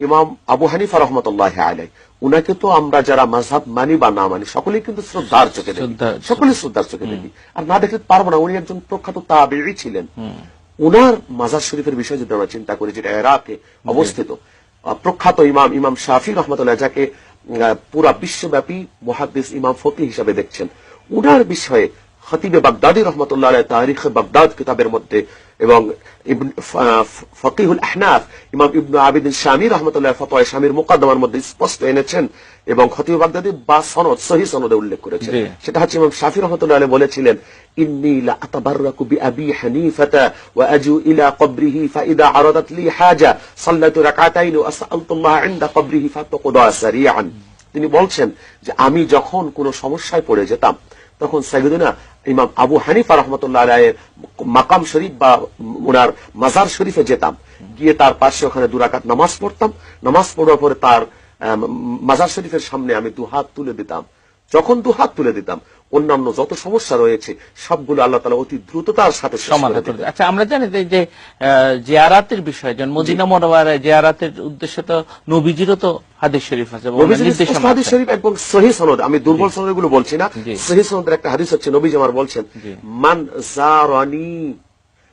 ইমাম আবু হানিফা রহমতুল্লাহ আলাই উনাকে তো আমরা যারা মাঝহাব মানি বা না মানি সকলেই কিন্তু শ্রদ্ধার চোখে দেখি। সকলেই শ্রদ্ধার চোখে দেখি। আর না দেখতে পারব না উনি একজন প্রখ্যাত তাবেঈ ছিলেন। উনার মাজার শরীফের বিষয়ে যদি আমরা চিন্তা করি যেটা এরাকে অবস্থিত প্রখ্যাত ইমাম ইমাম শাফি রহমতুল্লাহ যাকে পুরা বিশ্বব্যাপী মহাদিস ইমাম ফকি হিসাবে দেখছেন। উনার বিষয়ে খতিবে বাগদাদি রহমতুল্লাহ আলাই তারিখ বাগদাদ কিতাবের মধ্যে এবং ইবন- ফকিহুল আহনাফ ইমাম ইবনু আবিদিন শামী রহমতুল্লাহ ফতোয় স্বামীর মোকাদ্দমার মধ্যে স্পষ্ট এনেছেন এবং খতিব বাগদাদি বা সনদ সহি সনদে উল্লেখ করেছেন। সেটা হচ্ছে ইমাম শাফি রহমতুল্লাহ আলাইহি বলেছিলেন ইন্নী লা আতাবাররাকু বিআবি হানিফাতা ওয়া আজু ইলা কবরিহি ফাইদা আরাদাত লি হাজা সাল্লাতু রাকাতাইন ওয়া আসআলতুল্লাহ ইনদা কবরিহি ফাতাকুদা সারিআন। তিনি বলছেন যে আমি যখন কোনো সমস্যায় পড়ে যেতাম তখন সাইদুনা ইমাম আবু হানিফা রহমতুল্লাহ রায়ের মাকাম শরীফ বা ওনার মাজার শরীফে যেতাম। গিয়ে তার পাশে ওখানে দুরাকাত নামাজ পড়তাম। নামাজ পড়ার পরে তার মাজার শরীফের সামনে আমি দু হাত তুলে দিতাম। যখন দু হাত তুলে দিতাম অন্যান্য যত সমস্যা রয়েছে সবগুলো আল্লাহ তালা অতি দ্রুততার সাথে সমাধান করে আচ্ছা আমরা জানি যে- যে জিয়ারাতের বিষয় যেমন মদিনা মনোয়ারায় জিয়ারাতের উদ্দেশ্য তো নবীজিরও তো হাদিস শরীফ আছে হাদিস শরীফ এবং সহি সনদ আমি দুর্বল সনদগুলো বলছি না। সহি সনদের একটা হাদিস হচ্ছে নবীজ আমার বলছেন মান জারানি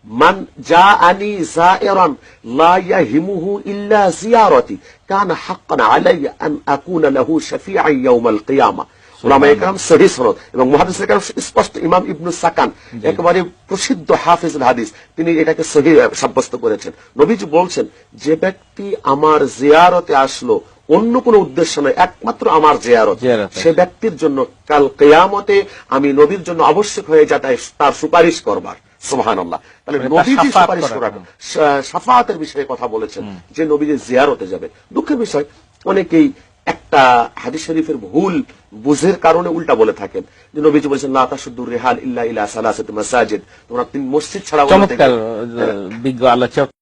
মান জাআনি জাইরান লা ইয়াহিমুহু ইল্লা জিয়ারতি কানা হাক্কান আলাইয়া আন আকুনা লাহু শাফিআন ইয়াউমাল কিয়ামা। উলামা একরাম সহি সনদ এবং মুহাদ্দিস একরাম স্পষ্ট ইমাম ইবনু সাকান একেবারে প্রসিদ্ধ হাফিজুল হাদিস। তিনি এটাকে সহি সাব্যস্ত করেছেন। নবীজি বলছেন যে ব্যক্তি আমার জিয়ারতে আসলো অন্য কোনো উদ্দেশ্য নয় একমাত্র আমার জিয়ারত। সে ব্যক্তির জন্য কাল কেয়ামতে আমি নবীর জন্য আবশ্যক হয়ে যাতে তার সুপারিশ করবার। তাহলে মানে নবীজি সুপারিশ করার সাফাতের বিষয়ে কথা বলেছেন যে নবীজি জিয়ারতে যাবে দুঃখের বিষয় অনেকেই একটা হাদিস শরীফের ভুল বুঝের কারণে উল্টা বলে থাকেন যে নবীজি বলেছেন না তাশুদ্দুর রেহাল ইল্লা ইলা সালাসাত মাসাজিদ। তোমরা তিন মসজিদ ছাড়া চমৎকার বিজ্ঞ আলোচক।